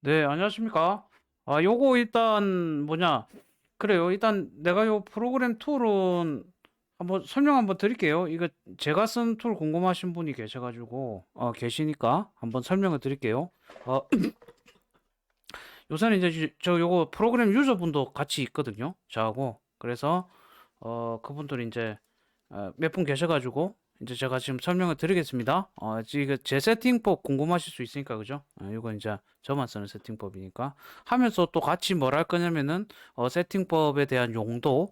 네, 안녕하십니까? 아, 요거 일단 뭐냐? 그래요. 일단 내가 요 프로그램 툴은 한번 설명 한번 드릴게요. 이거 제가 쓴 툴 궁금하신 분이 계셔가지고 어, 계시니까 한번 설명을 드릴게요. 어, 요새는 이제 저 요거 프로그램 유저분도 같이 있거든요. 저하고 그래서 어, 그분들이 이제 어, 몇분 계셔가지고 이제 제가 지금 설명을 드리겠습니다. 어, 지금 제 세팅법 궁금하실 수 있으니까 그죠? 어, 이거 이제 저만 쓰는 세팅법이니까 하면서 또 같이 뭘 할 거냐면은 어, 세팅법에 대한 용도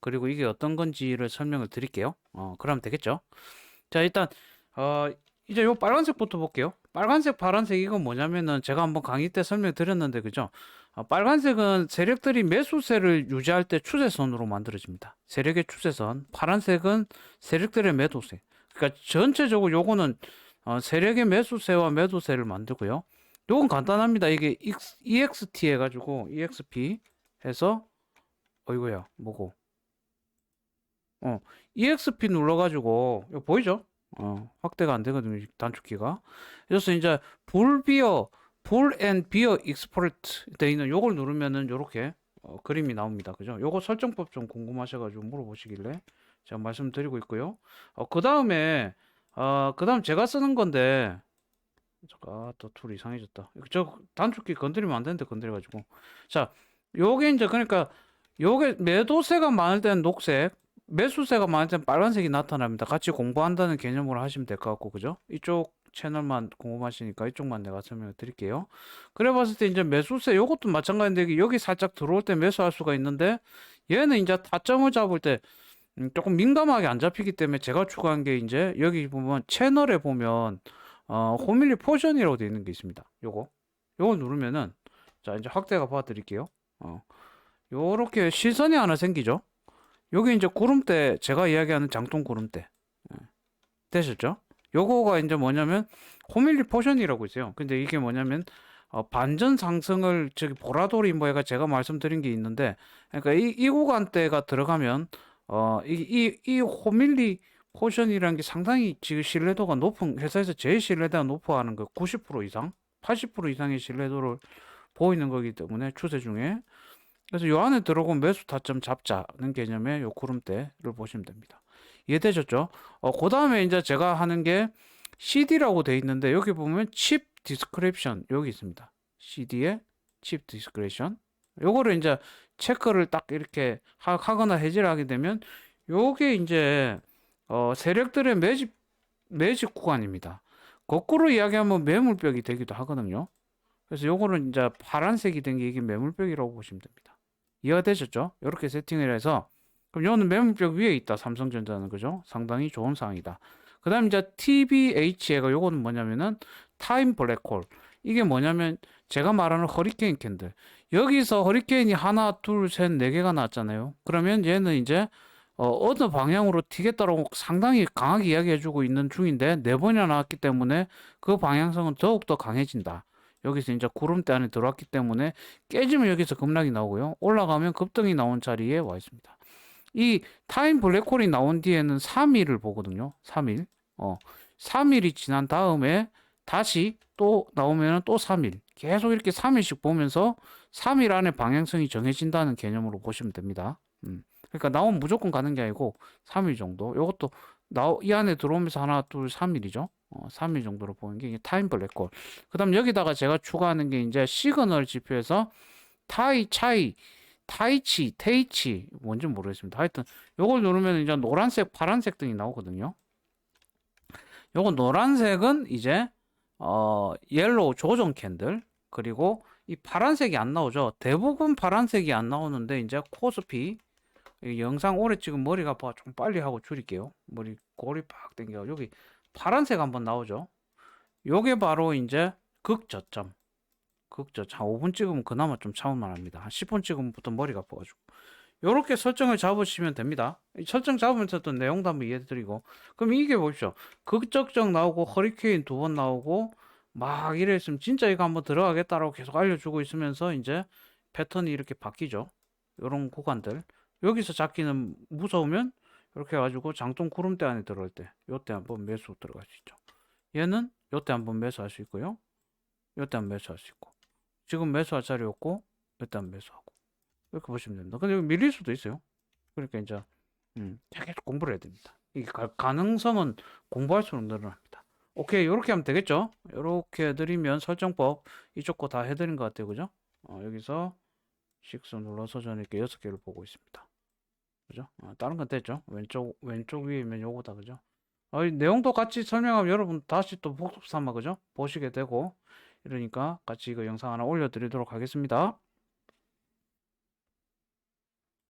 그리고 이게 어떤 건지를 설명을 드릴게요. 어, 그러면 되겠죠? 자, 일단 어, 이제 요 빨간색부터 볼게요. 빨간색, 파란색 이건 뭐냐면은 제가 한번 강의 때 설명 드렸는데 그죠? 어, 빨간색은 세력들이 매수세를 유지할 때 추세선으로 만들어집니다. 세력의 추세선. 파란색은 세력들의 매도세. 그러니까 전체적으로 요거는 어, 세력의 매수세와 매도세를 만들고요. 요건 간단합니다. 이게 EXT 해가지고 EXP 해서 어이구야 뭐고 어 EXP 눌러가지고 이거 보이죠? 어 확대가 안 되거든요 단축키가. 그래서 이제 불비어 풀앤 비어 익스포트 돼 있는 요걸 누르면은 요렇게 어, 그림이 나옵니다. 그죠? 요거 설정법 좀 궁금하셔가지고 물어보시길래 제가 말씀드리고 있고요. 어, 그 다음에 어, 그 다음 제가 쓰는 건데 잠깐 아, 또툴 이상해졌다. 저 단축키 건드리면 안 되는데 건드려가지고 자 요게 이제 그러니까 요게 매도세가 많을 때는 녹색 매수세가 많을 때는 빨간색이 나타납니다. 같이 공부한다는 개념으로 하시면 될 것 같고 그죠? 이쪽 채널만 궁금하시니까 이쪽만 내가 설명을 드릴게요. 그래 봤을 때 이제 매수세 요것도 마찬가지인데 여기 살짝 들어올 때 매수할 수가 있는데 얘는 이제 타점을 잡을 때 음, 조금 민감하게 안 잡히기 때문에 제가 추가한 게 이제 여기 보면 채널에 보면 어, 호밀리 포션이라고 되어 있는 게 있습니다. 요거 요거 누르면은 자 이제 확대가 봐 드릴게요. 어. 요렇게 시선이 하나 생기죠. 여기 이제 구름대 제가 이야기하는 장동 구름대 예. 되셨죠? 요거가 이제 뭐냐면 호밀리 포션이라고 있어요. 근데 이게 뭐냐면 어, 반전 상승을 저기 보라돌이 뭐가 제가 말씀드린 게 있는데 그러니까 이, 이 구간대가 들어가면 어, 이, 이, 이 호밀리 포션이라는 게 상당히 지금 신뢰도가 높은 회사에서 제일 신뢰도가 높아 하는 거 90% 이상, 80% 이상의 신뢰도를 보이는 거기 때문에 추세 중에 그래서 요 안에 들어오면 매수 타점 잡자는 개념의 요 구름대를 보시면 됩니다. 이해되셨죠? 어, 그 다음에 이제 제가 하는 게 CD라고 돼 있는데 여기 보면 칩 디스크립션 여기 있습니다. CD에 칩 디스크립션 요거를 이제 체크를 딱 이렇게 하 거나 해제를 하게 되면 요게 이제 어, 세력들의 매집 매집 구간입니다. 거꾸로 이야기하면 매물벽이 되기도 하거든요. 그래서 요거는 이제 파란색이 된 게 이게 매물벽이라고 보시면 됩니다. 이해가 되셨죠? 이렇게 세팅을 해서 그럼 요거는 매물벽 위에 있다. 삼성전자는 그죠? 상당히 좋은 상황이다. 그 다음 이제 TBH가 요거는 뭐냐면은 타임 블랙홀. 이게 뭐냐면 제가 말하는 허리케인 캔들. 여기서 허리케인이 하나, 둘, 셋, 네 개가 나왔잖아요. 그러면 얘는 이제 어, 어느 방향으로 튀겠다라고 상당히 강하게 이야기해주고 있는 중인데 네 번이나 나왔기 때문에 그 방향성은 더욱더 강해진다. 여기서 이제 구름대 안에 들어왔기 때문에 깨지면 여기서 급락이 나오고요. 올라가면 급등이 나온 자리에 와 있습니다. 이 타임 블랙홀이 나온 뒤에는 3일을 보거든요. 3일. 어, 3일이 지난 다음에 다시 또 나오면 또 3일. 계속 이렇게 3일씩 보면서 3일 안에 방향성이 정해진다는 개념으로 보시면 됩니다. 음. 그러니까 나오면 무조건 가는 게 아니고 3일 정도. 이것도 나오, 이 안에 들어오면서 하나, 둘, 3일이죠. 어, 3일 정도로 보는 게 타임 블랙홀. 그 다음 여기다가 제가 추가하는 게 이제 시그널 지표에서 타이, 차이, 타이치, 테이치, 뭔지 모르겠습니다. 하여튼, 요걸 누르면 이제 노란색, 파란색 등이 나오거든요. 요거 노란색은 이제, 어, 옐로우 조정 캔들. 그리고 이 파란색이 안 나오죠. 대부분 파란색이 안 나오는데, 이제 코스피. 영상 오래 찍은 머리가 아파. 좀 빨리 하고 줄일게요. 머리 골이 팍 당겨. 여기 파란색 한번 나오죠. 요게 바로 이제 극저점. 극저점. 한 5분 찍으면 그나마 좀 참을만 합니다. 한 10분 찍으면부터 머리가 아파가지고. 요렇게 설정을 잡으시면 됩니다. 설정 잡으면서 또 내용도 한번 이해드리고. 그럼 이게 보십시오. 극적정 나오고 허리케인 두 번 나오고 막 이래 있으면 진짜 이거 한번 들어가겠다라고 계속 알려주고 있으면서 이제 패턴이 이렇게 바뀌죠. 요런 구간들. 여기서 잡기는 무서우면 이렇게 해가지고 장동 구름대 안에 들어올 때 요때 한번 매수 들어갈 수 있죠. 얘는 요때 한번 매수할 수 있고요. 요때 한번 매수할 수 있고. 지금 매수할 자리였고 일단 매수하고 이렇게 보시면 됩니다. 근데 밀릴 수도 있어요. 그러니까 이제 음, 계속 공부를 해야 됩니다. 이 가, 가능성은 공부할수록 늘어납니다. 오케이, 이렇게 하면 되겠죠? 이렇게 해드리면 설정법 이쪽 거 다 해드린 것 같아요, 그죠? 어, 여기서 식스 눌러서 저는 이렇게 여섯 개를 보고 있습니다. 그죠? 어, 다른 건 됐죠? 왼쪽 왼쪽 위에면 요거다, 그죠? 어, 이 내용도 같이 설명하면 여러분 다시 또 복습 삼아 그죠? 보시게 되고 이러니까 같이 이거 영상 하나 올려드리도록 하겠습니다.